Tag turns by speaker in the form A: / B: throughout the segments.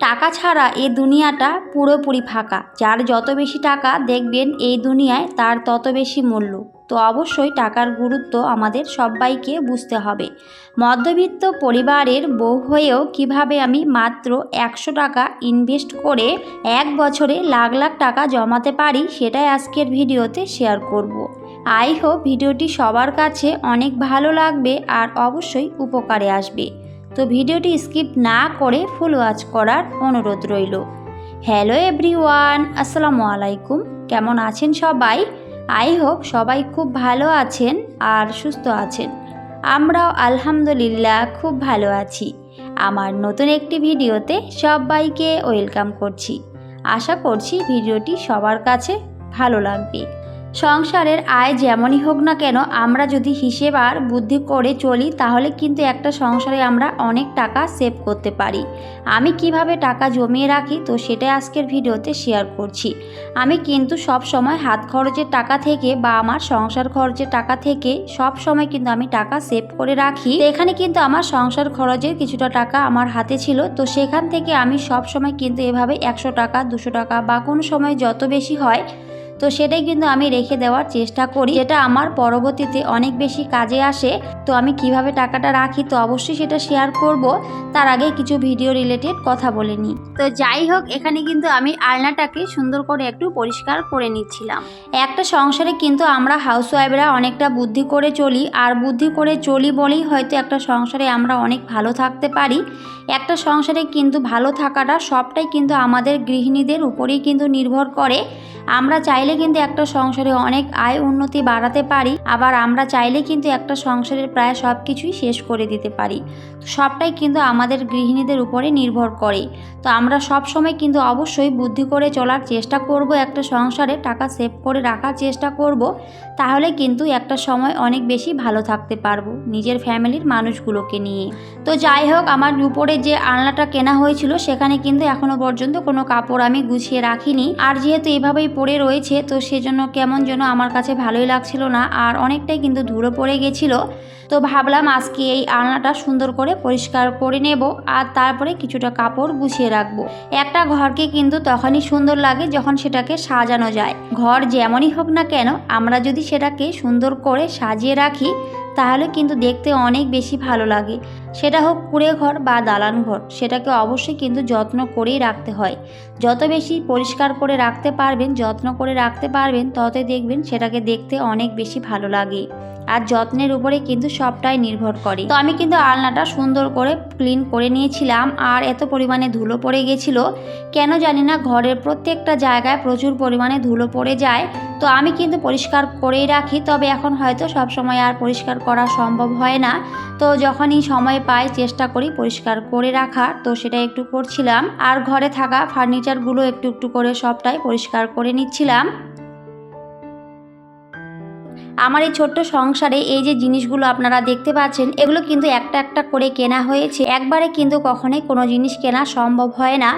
A: টাকা ছাড়া এই দুনিয়াটা পুরোপুরি ফাঁকা। যার যত বেশি টাকা দেখবেন এই দুনিয়ায়, তার তত বেশি মূল্য। তো অবশ্যই টাকার গুরুত্ব আমাদের সবাইকে বুঝতে হবে। মধ্যবিত্ত পরিবারের বউ হয়েও কীভাবে আমি মাত্র একশো টাকা ইনভেস্ট করে এক বছরে লাখ লাখ টাকা জমাতে পারি, সেটাই আজকের ভিডিওতে শেয়ার করব। আই হোপ ভিডিওটি সবার কাছে অনেক ভালো লাগবে আর অবশ্যই উপকারে আসবে। তো ভিডিওটি স্কিপ না করে ফুল ওয়াচ করার অনুরোধ রইল। হ্যালো এভরিওয়ান, আসসালামু আলাইকুম। কেমন আছেন সবাই? আই হোপ সবাই খুব ভালো আছেন আর সুস্থ আছেন। আমরাও আলহামদুলিল্লাহ খুব ভালো আছি। আমার নতুন একটি ভিডিওতে সবাইকে ওয়েলকাম করছি। আশা করছি ভিডিওটি সবার কাছে ভালো লাগবে। সংসারের আয় যেমনই হোক না কেন, আমরা যদি হিসেব আর বুদ্ধি করে চলি, তাহলে কিন্তু একটা সংসারে আমরা অনেক টাকা সেভ করতে পারি। আমি কীভাবে টাকা জমিয়ে রাখি, তো সেটাই আজকের ভিডিওতে শেয়ার করছি। আমি কিন্তু সব সময় হাত খরচের টাকা থেকে বা আমার সংসার খরচের টাকা থেকে সব সময় কিন্তু আমি টাকা সেভ করে রাখি। এখানে কিন্তু আমার সংসার খরচের কিছুটা টাকা আমার হাতে ছিল, তো সেখান থেকে আমি সব সময় কিন্তু এভাবে একশো টাকা, দুশো টাকা বা কোনো সময় যত বেশি হয় তো সেটাই কিন্তু আমি রেখে দেওয়ার চেষ্টা করি, যেটা আমার পরবর্তীতে অনেক বেশি কাজে আসে। তো আমি কীভাবে টাকাটা রাখি তো অবশ্যই সেটা শেয়ার করব। তার আগে কিছু ভিডিও রিলেটেড কথা বলে নিই। তো যাই হোক, এখানে কিন্তু আমি আলনাটাকে সুন্দর করে একটু পরিষ্কার করে নিচ্ছিলাম। একটা সংসারে কিন্তু আমরা হাউসওয়াইফরা অনেকটা বুদ্ধি করে চলি, আর বুদ্ধি করে চলি বলেই হয়তো একটা সংসারে আমরা অনেক ভালো থাকতে পারি। একটা সংসারে কিন্তু ভালো থাকাটা সবটাই কিন্তু আমাদের গৃহিণীদের উপরেই কিন্তু নির্ভর করে। আমরা চাইলে কিন্তু একটা সংসারে অনেক আয় উন্নতি বাড়াতে পারি, আবার আমরা চাইলে কিন্তু একটা সংসারের প্রায় সব কিছুই শেষ করে দিতে পারি। তো সবটাই কিন্তু আমাদের গৃহিণীদের উপরে নির্ভর করে। তো আমরা সব সময় কিন্তু অবশ্যই বুদ্ধি করে চলার চেষ্টা করব, একটা সংসারে টাকা সেভ করে রাখার চেষ্টা করব, তাহলে কিন্তু একটা সময় অনেক বেশি ভালো থাকতে পারব নিজের ফ্যামিলির মানুষগুলোকে নিয়ে। তো যাই হোক, আমার উপরে যে আলনাটা কেনা হয়েছিল, সেখানে কিন্তু এখনও পর্যন্ত কোনো কাপড় আমি গুছিয়ে রাখিনি। আর যেহেতু এভাবেই পড়ে রয়েছে, তো সেজন্য কেমন যেন আমার কাছে ভালোই লাগছিল না, আর অনেকটাই কিন্তু ধুলো পড়ে গেছিল। তো ভাবলাম আজকে এই আলনাটা সুন্দর করে পরিষ্কার করে নেব আর তারপরে কিছুটা কাপড় গুছিয়ে রাখব। একটা ঘরকে কিন্তু তখনই সুন্দর লাগে যখন সেটাকে সাজানো যায়। ঘর যেমনই হোক না কেন, আমরা যদি সেটাকে সুন্দর করে সাজিয়ে রাখি, তাহলে কিন্তু দেখতে অনেক বেশি ভালো লাগে। সেটা হোক কুড়ে ঘর বা দালান ঘর, সেটাকে অবশ্যই কিন্তু যত্ন করেই রাখতে হয়। যত বেশি পরিষ্কার করে রাখতে পারবেন, যত্ন করে রাখতে পারবেন, ততই দেখবেন সেটাকে দেখতে অনেক বেশি ভালো লাগে। আর যত্নের উপরে কিন্তু সবটাই নির্ভর করে। তো আমি কিন্তু আলনাটা সুন্দর করে ক্লিন করে নিয়েছিলাম, আর এত পরিমাণে ধুলো পড়ে গেছিল। কেন জানি না, ঘরের প্রত্যেকটা জায়গায় প্রচুর পরিমাণে ধুলো পড়ে যায়। তো আমি কিন্তু পরিষ্কার করেই রাখি, তবে এখন হয়তো সব সময় আর পরিষ্কার করা সম্ভব হয় না। তো যখনই সময় পাই চেষ্টা করি পরিষ্কার করে রাখা তো সেটা একটু করছিলাম। আর ঘরে থাকা ফার্নিচারগুলো একটু একটু করে সবটাই পরিষ্কার করে নিচ্ছিলাম। আমার এই ছোট্ট সংসারে এই যে জিনিসগুলো আপনারা দেখতে পাচ্ছেন, এগুলো কিন্তু একটা একটা করে কেনা হয়েছে। একবারে কিন্তু কখনোই কোনো জিনিস কেনা সম্ভব হয় না।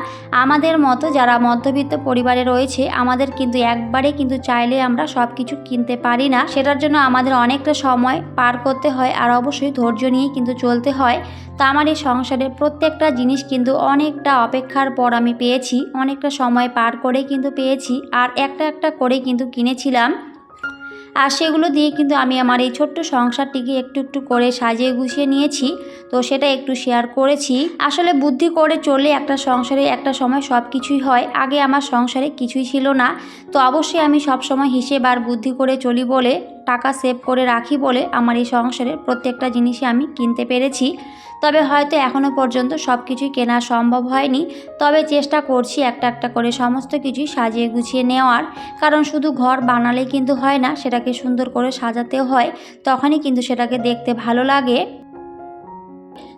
A: আমাদের মতো যারা মধ্যবিত্ত পরিবারে রয়েছে, আমাদের কিন্তু একবারে কিন্তু চাইলে আমরা সব কিছু কিনতে পারি না। সেটার জন্য আমাদের অনেকটা সময় পার করতে হয় আর অবশ্যই ধৈর্য নিয়ে কিন্তু চলতে হয়। তো আমার এই সংসারের প্রত্যেকটা জিনিস কিন্তু অনেকটা অপেক্ষার পর আমি পেয়েছি, অনেকটা সময় পার করে কিন্তু পেয়েছি আর একটা একটা করে কিন্তু কিনেছিলাম। আর সেগুলো দিয়ে কিন্তু আমি আমার এই ছোট্ট সংসারটিকে একটু একটু করে সাজিয়ে গুছিয়ে নিয়েছি। তো সেটা একটু শেয়ার করেছি। আসলে বুদ্ধি করে চলে একটা সংসারে একটা সময় সব কিছুই হয়। আগে আমার সংসারে কিছুই ছিল না। তো অবশ্যই আমি সব সময় হিসেব আর বুদ্ধি করে চলি বলে টাকা সেভ করে রাখি বলে আমার এই সংসারের প্রত্যেকটা জিনিসই আমি কিনতে পেরেছি। তবে হয়তো এখনও পর্যন্ত সব কিছুই কেনা সম্ভব হয়নি। তবে চেষ্টা করছি একটা একটা করে সমস্ত কিছুই সাজিয়ে গুছিয়ে নেওয়ার। কারণ শুধু ঘর বানালেই কিন্তু হয় না, সেটাকে সুন্দর করে সাজাতেও হয়। তখনই কিন্তু সেটাকে দেখতে ভালো লাগে।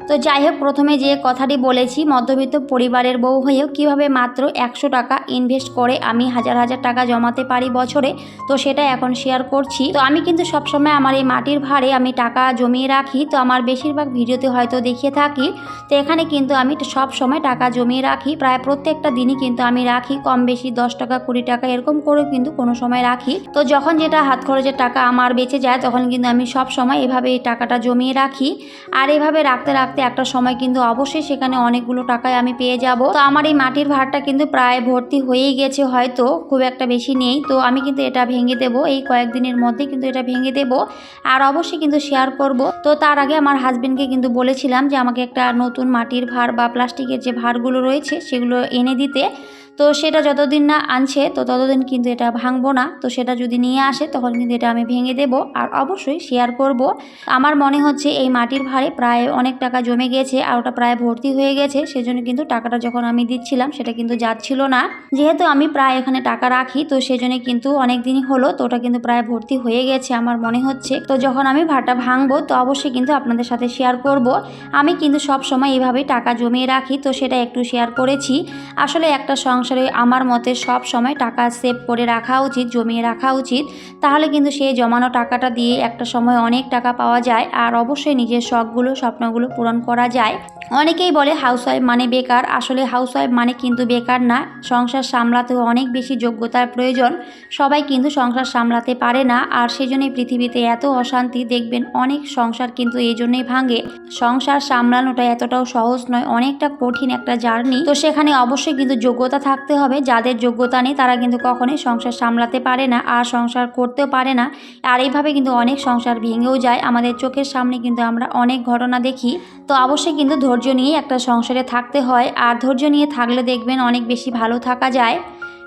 A: তো যাই হোক, প্রথমে যে কথাটি বলেছি, মধ্যবিত্ত পরিবারের বউ হয়েও কীভাবে মাত্র একশো টাকা ইনভেস্ট করে আমি হাজার হাজার টাকা জমাতে পারি বছরে, তো সেটা এখন শেয়ার করছি। তো আমি কিন্তু সবসময় আমার এই মাটির ভাড়ে আমি টাকা জমিয়ে রাখি, তো আমার বেশিরভাগ ভিডিওতে হয়তো দেখিয়ে থাকি। তো এখানে কিন্তু আমি সব সময় টাকা জমিয়ে রাখি, প্রায় প্রত্যেকটা দিনই কিন্তু আমি রাখি, কম বেশি দশ টাকা, কুড়ি টাকা, এরকম করে কিন্তু কোনো সময় রাখি। তো যখন যেটা হাত খরচের টাকা আমার বেঁচে যায়, তখন কিন্তু আমি সব সময় এভাবে এই টাকাটা জমিয়ে রাখি। আর এভাবে রাখতে রাখতে থাকতে একটা সময় কিন্তু অবশ্যই সেখানে অনেকগুলো টাকায় আমি পেয়ে যাব। তো আমার এই মাটির ভাড়টা কিন্তু প্রায় ভর্তি হয়েই গেছে হয়তো, খুব একটা বেশি নেই। তো আমি কিন্তু এটা ভেঙে দেব, এই কয়েকদিনের মধ্যে কিন্তু এটা ভেঙে দেব। আর অবশ্যই কিন্তু শেয়ার করব। তো তার আগে আমার হাজব্যান্ডকে কিন্তু বলেছিলাম যে আমাকে একটা নতুন মাটির ভাড় বা প্লাস্টিকের যে ভাড়গুলো রয়েছে সেগুলো এনে দিতে। তো সেটা যতদিন না আনছে, তো ততদিন কিন্তু এটা ভাঙবো না। তো সেটা যদি নিয়ে আসে, তখন কিন্তু এটা আমি ভেঙে দেব আর অবশ্যই শেয়ার করব। আমার মনে হচ্ছে এই মাটির ভারে প্রায় অনেক টাকা জমে গেছে আর ওটা প্রায় ভর্তি হয়ে গেছে, সেজন্য কিন্তু টাকাটা যখন আমি দিচ্ছিলাম, সেটা কিন্তু যাচ্ছিল না। যেহেতু আমি প্রায় এখানে টাকা রাখি, তো সেজন্য কিন্তু অনেক দিনই হলো, তো ওটা কিন্তু প্রায় ভর্তি হয়ে গেছে আমার মনে হচ্ছে। তো যখন আমি ভাড়টা ভাঙবো, তো অবশ্যই কিন্তু আপনাদের সাথে শেয়ার করব। আমি কিন্তু সব সময় এইভাবেই টাকা জমিয়ে রাখি, তো সেটা একটু শেয়ার করেছি। আসলে একটা সংসারে আমার মতে সব সময় টাকা সেভ করে রাখা উচিত, জমিয়ে রাখা উচিত। তাহলে কিন্তু সেই জমানো টাকাটা দিয়ে একটা সময় অনেক টাকা পাওয়া যায় আর অবশ্যই নিজের শখগুলো, স্বপ্নগুলো পূরণ করা যায়। অনেকেই বলে হাউসওয়াইফ মানে বেকার। আসলে হাউসওয়াইফ মানে কিন্তু বেকার না। সংসার সামলাতেও অনেক বেশি যোগ্যতার প্রয়োজন। সবাই কিন্তু সংসার সামলাতে পারে না আর সেজন্যই পৃথিবীতে এত অশান্তি। দেখবেন অনেক সংসার কিন্তু এই জন্যই ভাঙে। সংসার সামলানোটা এতটাও সহজ নয়, অনেকটা কঠিন একটা জার্নি। তো সেখানে অবশ্যই কিন্তু যোগ্যতা থাকতে হবে। যাদের যোগ্যতা নেই, তারা কিন্তু কখনোই সংসার সামলাতে পারে না আর সংসার করতেও পারে না। আর এইভাবে কিন্তু অনেক সংসার ভেঙেও যায়। আমাদের চোখের সামনে কিন্তু আমরা অনেক ঘটনা দেখি। তো অবশ্যই কিন্তু ধৈর্য নিয়ে একটা সংসারে থাকতে হয়। আর ধৈর্য নিয়ে থাকলে দেখবেন অনেক বেশি ভালো থাকা যায়।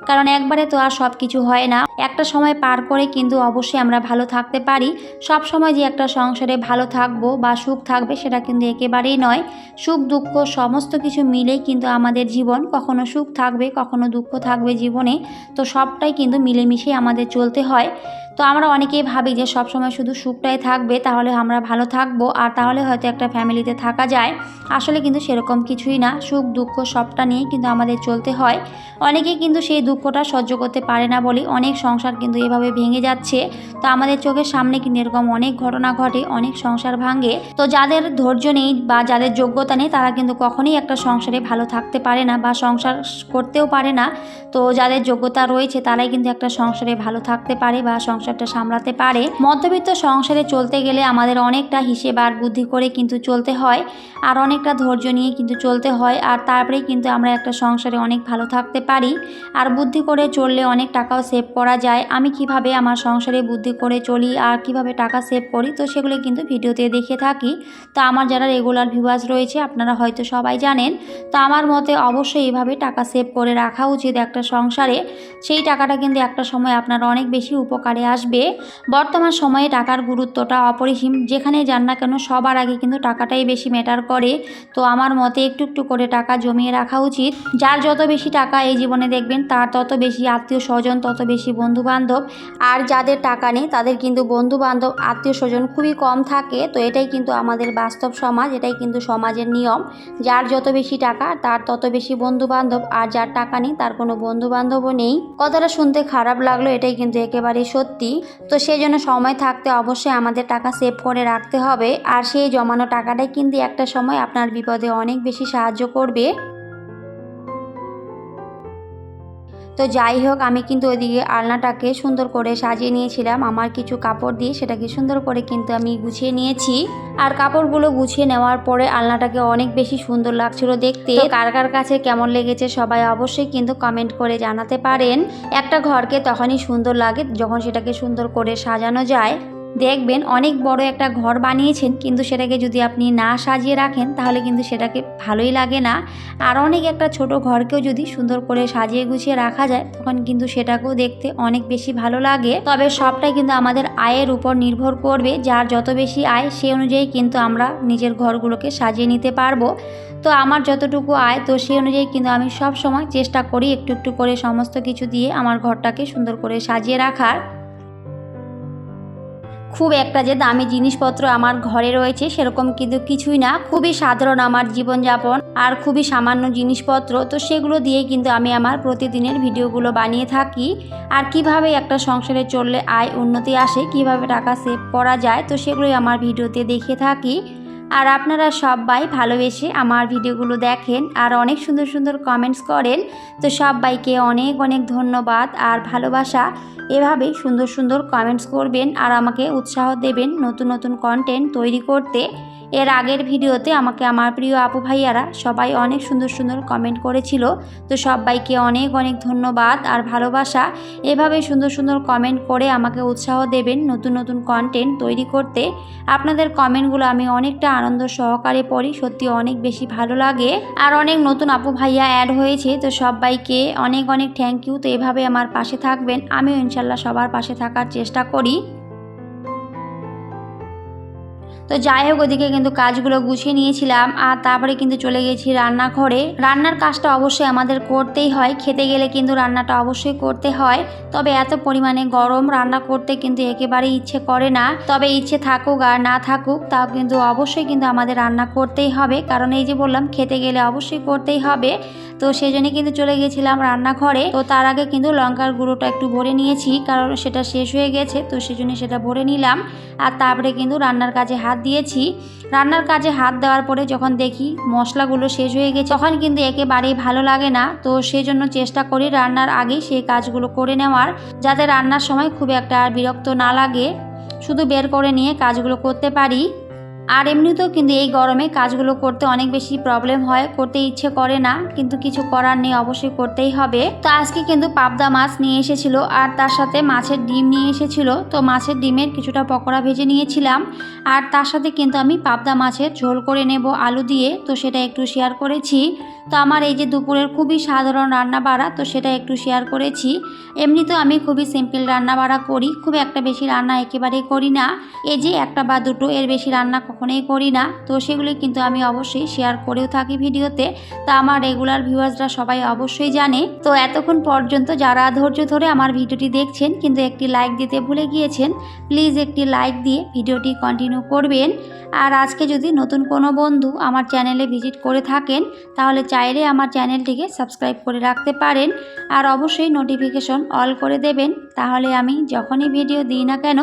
A: কারণ একবারে তো আর সব কিছু হয় না। একটা সময় পার করে কিন্তু অবশ্যই আমরা ভালো থাকতে পারি। সব সময় যে একটা সংসারে ভালো থাকব বা সুখ থাকবে সেটা কিন্তু একেবারেই নয়। সুখ, দুঃখ সমস্ত কিছু মিলেই কিন্তু আমাদের জীবন। কখনো সুখ থাকবে, কখনো দুঃখ থাকবে জীবনে। তো সবটাই কিন্তু মিলেমিশেই আমাদের চলতে হয়। তো আমরা অনেকেই ভাবি যে সব সময় শুধু সুখটাই থাকবে, তাহলে আমরা ভালো থাকব। আর তাহলে হয়তো একটা ফ্যামিলিতে থাকা যায়। আসলে কিন্তু সেরকম কিছুই না। সুখ, দুঃখ সবটা নিয়েই কিন্তু আমাদের চলতে হয়। অনেকেই কিন্তু সেই দুঃখটা সহ্য করতে পারে না বলে। অনেক সংসার কিন্তু এভাবে ভেঙে যাচ্ছে। তো আমাদের চোখের সামনে কিন্তু এরকম অনেক ঘটনা ঘটে, অনেক সংসার ভাঙে। তো যাদের ধৈর্য নেই বা যাদের যোগ্যতা নেই, তারা কিন্তু কখনোই একটা সংসারে ভালো থাকতে পারে না বা সংসার করতেও পারে না। তো যাদের যোগ্যতা রয়েছে, তারাই কিন্তু একটা সংসারে ভালো থাকতে পারে বা সংসারটা সামলাতে পারে। মধ্যবিত্ত সংসারে চলতে গেলে আমাদের অনেকটা হিসেব আর বুদ্ধি করে কিন্তু চলতে হয় আর অনেকটা ধৈর্য নিয়ে কিন্তু চলতে হয় আর তারপরে কিন্তু আমরা একটা সংসারে অনেক ভালো থাকতে পারি আর বুদ্ধি করে চললে অনেক টাকাও সেভ করা যায়। আমি কীভাবে আমার সংসারে বুদ্ধি করে চলি আর কীভাবে টাকা সেভ করি তো সেগুলো কিন্তু ভিডিওতে দেখে থাকি। তো আমার যারা রেগুলার ভিউয়ার্স রয়েছে আপনারা হয়তো সবাই জানেন। তো আমার মতে অবশ্যই এইভাবে টাকা সেভ করে রাখা উচিত একটা সংসারে। সেই টাকাটা কিন্তু একটা সময় আপনার অনেক বেশি উপকারে আসবে। বর্তমান সময়ে টাকার গুরুত্বটা অপরিসীম। যেখানে যান না কেন সবার আগে কিন্তু টাকাটাই বেশি ম্যাটার করে। তো আমার মতে একটু একটু করে টাকা জমিয়ে রাখা উচিত। যার যত বেশি টাকা এই জীবনে দেখবেন, তার তত বেশি আত্মীয় স্বজন, তত বেশি বন্ধু বান্ধব আর যাদের টাকা নেই, তাদের কিন্তু বন্ধু বান্ধব আত্মীয় স্বজন খুবই কম থাকে। তো এটাই কিন্তু আমাদের বাস্তব সমাজ, এটাই কিন্তু সমাজের নিয়ম। যার যত বেশি টাকা, তার তত বেশি বন্ধু বান্ধব আর যার টাকা নেই, তার কোনো বন্ধু বান্ধবও নেই। কথাটা শুনতে খারাপ লাগল, এটাই কিন্তু একেবারেই সত্যি। তো সেই জন্য সময় থাকতে অবশ্যই আমাদের টাকা সেভ করে রাখতে হবে। আর সেই জমানো টাকাটাই কিন্তু একটা সময় আপনার বিপদে অনেক বেশি সাহায্য করবে। তো যাই হোক আমি কিন্তু ওইদিকে আলনাটাকে সুন্দর করে সাজিয়ে নিয়েছিলাম। আমার কিছু কাপড় দিয়ে সেটাকে সুন্দর করে কিন্তু আমি গুছিয়ে নিয়েছি। আর কাপড়গুলো গুছিয়ে নেওয়ার পরে আলনাটাকে অনেক বেশি সুন্দর লাগছিল দেখতে। কার কার কাছে কেমন লেগেছে সবাই অবশ্যই কিন্তু কমেন্ট করে জানাতে পারেন। একটা ঘরকে তখনই সুন্দর লাগে যখন সেটাকে সুন্দর করে সাজানো যায়। দেখবেন অনেক বড় একটা ঘর বানিয়েছেন, কিন্তু সেটাকে যদি আপনি না সাজিয়ে রাখেন, তাহলে কিন্তু সেটাকে ভালোই লাগে না। আর অনেক একটা ছোট ঘরকেও যদি সুন্দর করে সাজিয়ে গুছিয়ে রাখা যায়, তখন কিন্তু সেটাকেও দেখতে অনেক বেশি ভালো লাগে। তবে সবটাই কিন্তু আমাদের আয়ের উপর নির্ভর করবে। যার যত বেশি আয়, সে অনুযায়ী কিন্তু আমরা নিজের ঘরগুলোকে সাজিয়ে নিতে পারব। তো আমার যতটুকু আয়, তো সেই অনুযায়ী কিন্তু আমি সব সময় চেষ্টা করি একটু একটু করে সমস্ত কিছু দিয়ে আমার ঘরটাকে সুন্দর করে সাজিয়ে রাখার। খুব একটা যে দামি জিনিসপত্র আমার ঘরে রয়েছে সেরকম কিন্তু কিছুই না। খুবই সাধারণ আমার জীবনযাপন আর খুবই সামান্য জিনিসপত্র। তো সেগুলো দিয়ে কিন্তু আমি আমার প্রতিদিনের ভিডিওগুলো বানিয়ে থাকি। আর কীভাবে একটা সংসারে চললে আয় উন্নতি আসে, কীভাবে টাকা সেভ করা যায়, তো সেগুলোই আমার ভিডিওতে দেখে থাকি। আর আপনারা সবাই ভালোবেসে আমার ভিডিওগুলো দেখেন আর অনেক সুন্দর সুন্দর কমেন্টস করেন। তো সবাইকে অনেক অনেক ধন্যবাদ আর ভালোবাসা। এভাবে সুন্দর সুন্দর কমেন্টস করবেন আর আমাকে উৎসাহ দেবেন নতুন নতুন কন্টেন্ট তৈরি করতে। এর আগের ভিডিওতে আমাকে আমার প্রিয় আপু ভাইয়ারা সবাই অনেক সুন্দর সুন্দর কমেন্ট করেছিল। তো সবাইকে অনেক অনেক ধন্যবাদ আর ভালোবাসা। এভাবে সুন্দর সুন্দর কমেন্ট করে আমাকে উৎসাহ দেবেন নতুন নতুন কন্টেন্ট তৈরি করতে। আপনাদের কমেন্টগুলো আমি অনেকটা আনন্দ সহকারে পড়ি, সত্যি অনেক বেশি ভালো লাগে। আর অনেক নতুন আপু ভাইয়া অ্যাড হয়েছে, তো সবাইকে অনেক অনেক থ্যাংক ইউ তো এভাবে আমার পাশে থাকবেন, আমিও ইনশাল্লাহ সবার পাশে থাকার চেষ্টা করি। তো যাই হোক, ওদিকে কিন্তু কাজগুলো গুছিয়ে নিয়েছিলাম আর তারপরে কিন্তু চলে গেছি রান্নাঘরে। রান্নার কাজটা অবশ্যই আমাদের করতেই হয়, খেতে গেলে কিন্তু রান্নাটা অবশ্যই করতে হয়। তবে এত পরিমাণে গরম, রান্না করতে কিন্তু একেবারেই ইচ্ছে করে না। তবে ইচ্ছে থাকুক আর না থাকুক, তাও কিন্তু অবশ্যই কিন্তু আমাদের রান্না করতেই হবে। কারণ এই যে বললাম, খেতে গেলে অবশ্যই করতেই হবে। তো সেই জন্য কিন্তু চলে গেছিলাম রান্নাঘরে। তো তার আগে কিন্তু লঙ্কার গুঁড়োটা একটু ভরে নিয়েছি, কারণ সেটা শেষ হয়ে গেছে। তো সেই জন্য সেটা ভরে নিলাম। আর তারপরে কিন্তু রান্নার কাজে হাত দিয়েছি। রান্নার কাজে হাত দেওয়ার পরে যখন দেখি মশলাগুলো শেষ হয়ে গেছে, তখন কিন্তু একেবারেই ভালো লাগে না। তো সেই জন্য চেষ্টা করি রান্নার আগেই সেই কাজগুলো করে নেওয়ার, যাতে রান্নার সময় খুব একটা বিরক্ত না লাগে। শুধু বের করে নিয়ে কাজগুলো করতে পারি। আর এমনিতেও কিন্তু এই গরমে কাজগুলো করতে অনেক বেশি প্রবলেম হয়, করতে ইচ্ছে করে না, কিন্তু কিছু করার নেই অবশ্যই করতেই হবে। তো আজকে কিন্তু পাবদা মাছ নিয়ে এসেছিল, আর তার সাথে মাছের ডিম নিয়ে এসেছিল। তো মাছের ডিমের কিছুটা পকোড়া ভেজে নিয়েছিলাম, আর তার সাথে কিন্তু আমি পাবদা মাছের ঝোল করে নেব আলু দিয়ে। তো সেটা একটু শেয়ার করেছি। তো আমার এই যে দুপুরের খুবই সাধারণ রান্না বাড়া, তো সেটা একটু শেয়ার করেছি। এমনিতেও আমি খুবই সিম্পল রান্না বাড়া করি, খুব একটা বেশি রান্না একেবারেই করি না। এই যে একটা বা দুটো এর বেশি রান্না কখনোই করি না। তো সেগুলি কিন্তু আমি অবশ্যই শেয়ার করেও থাকি ভিডিওতে। তা আমার রেগুলার ভিউয়ার্সরা সবাই অবশ্যই জানে। তো এতক্ষণ পর্যন্ত যারা ধৈর্য ধরে আমার ভিডিওটি দেখছেন, কিন্তু একটি লাইক দিতে ভুলে গিয়েছেন প্লিজ একটি লাইক দিয়ে ভিডিওটি কন্টিনিউ করবেন। আর আজকে যদি নতুন কোনো বন্ধু আমার চ্যানেলে ভিজিট করে থাকেন, তাহলে চাইলে আমার চ্যানেলটিকে সাবস্ক্রাইব করে রাখতে পারেন। আর অবশ্যই নোটিফিকেশন অল করে দেবেন। তাহলে আমি যখনই ভিডিও দিই না কেন,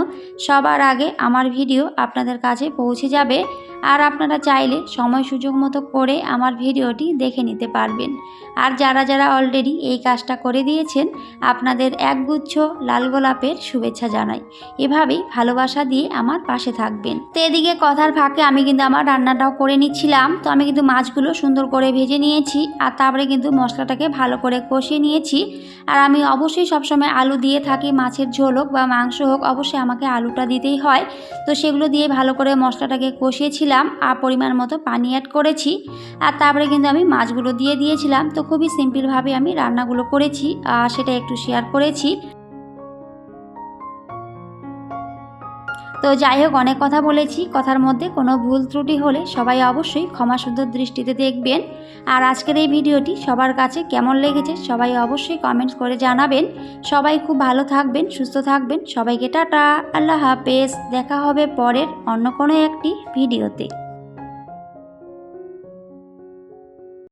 A: সবার আগে আমার ভিডিও আপনাদের কাছে পৌঁছে যাবে। যাবে আর আপনারা চাইলে সময় সুযোগ মতো করে আমার ভিডিওটি দেখে নিতে পারবেন। আর যারা যারা অলরেডি এই কাজটা করে দিয়েছেন, আপনাদের একগুচ্ছ লাল গোলাপের শুভেচ্ছা জানাই। এভাবেই ভালোবাসা দিয়ে আমার পাশে থাকবেন। তো এদিকে কথার ফাঁকে আমি কিন্তু আমার রান্নাটাও করে নিচ্ছিলাম। তো আমি কিন্তু মাছগুলো সুন্দর করে ভেজে নিয়েছি আর তারপরে কিন্তু মশলাটাকে ভালো করে কষিয়ে নিয়েছি। আর আমি অবশ্যই সবসময় আলু দিয়ে থাকি, মাছের ঝোল হোক বা মাংস হোক, অবশ্যই আমাকে আলুটা দিতেই হয়। তো সেগুলো দিয়ে ভালো করে মশলাটাকে কষিয়েছিলাম। আর পরিমাণ মতো পানি অ্যাড করেছি আর তারপরে কিন্তু আমি মাছগুলো দিয়ে দিয়েছিলাম। তো খুবই সিম্পলভাবে আমি রান্নাগুলো করেছি আর সেটা একটু শেয়ার করেছি। তো যাই হোক, অনেক কথা বলেছি। কথার মধ্যে কোনো ভুল ত্রুটি হলে সবাই অবশ্যই ক্ষমা সুন্দর দৃষ্টিতে দেখবেন। আর আজকের এই ভিডিওটি সবার কাছে কেমন লেগেছে সবাই অবশ্যই কমেন্টস করে জানাবেন। সবাই খুব ভালো থাকবেন, সুস্থ থাকবেন। সবাইকে টাটা, আল্লাহ হাফেজ। দেখা হবে পরের অন্য কোনো একটি ভিডিওতে।